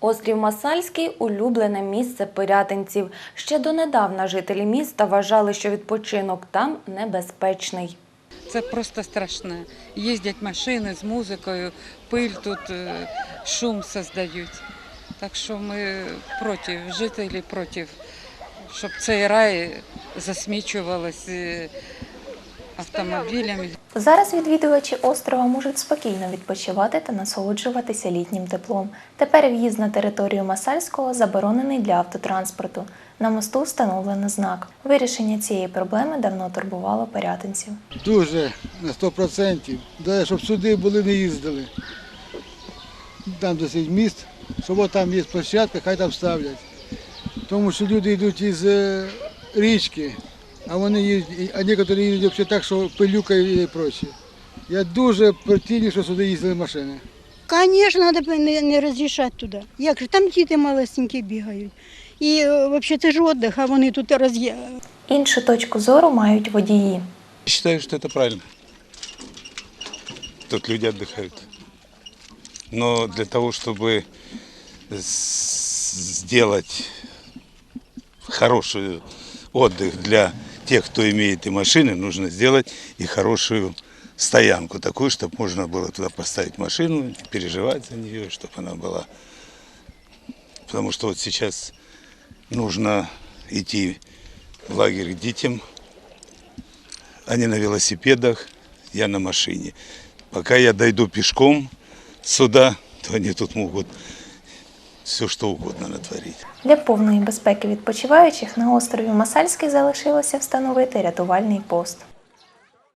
Острів Масальський улюблене місце пирятинців. Ще донедавна жителі міста вважали, що відпочинок там небезпечний. Це просто страшне. Їздять машини з музикою, пиль тут, е, шум создають. Так що ми проти, жителі проти, щоб цей рай засмічувалось е, автомобілями. Зараз відвідувачі острова можуть спокійно відпочивати та насолоджуватися літнім теплом. Тепер в'їзд на територію Масальського заборонений для автотранспорту. На мосту встановлено знак. Вирішення цієї проблеми давно турбувало порятинців. Дуже на 100%. Да, щоб сюди були не їздили. Там цей міст, щоб там є площадка, хай там ставлять. Тому що люди йдуть із е, річки, а вони їздять, а некоторі їздять взагалі так, що пилюка і прочі. Я дуже противник, що сюди їздили машини. Звісно, треба не, не роз'їжджати туди. Як же там діти малесенькі бігають. І е, взагалі це ж віддих, а вони тут роз'є... Іншу точку зору мають водії. Считаю, что это правильно. Тут люди отдыхают. Но для того, чтобы с- сделать хороший отдых для тех, кто имеет и машины, нужно сделать и хорошую стоянку, такую, чтобы можно было туда поставить машину, переживать за нее, чтобы она была. Потому что вот сейчас нужно идти в лагерь к детям, они на велосипедах, я на машине. Пока я дойду пешком сюда, то они тут могут все що угодно натворить. Для повної безпеки відпочиваючих на острові Масальський залишилося встановити рятувальний пост.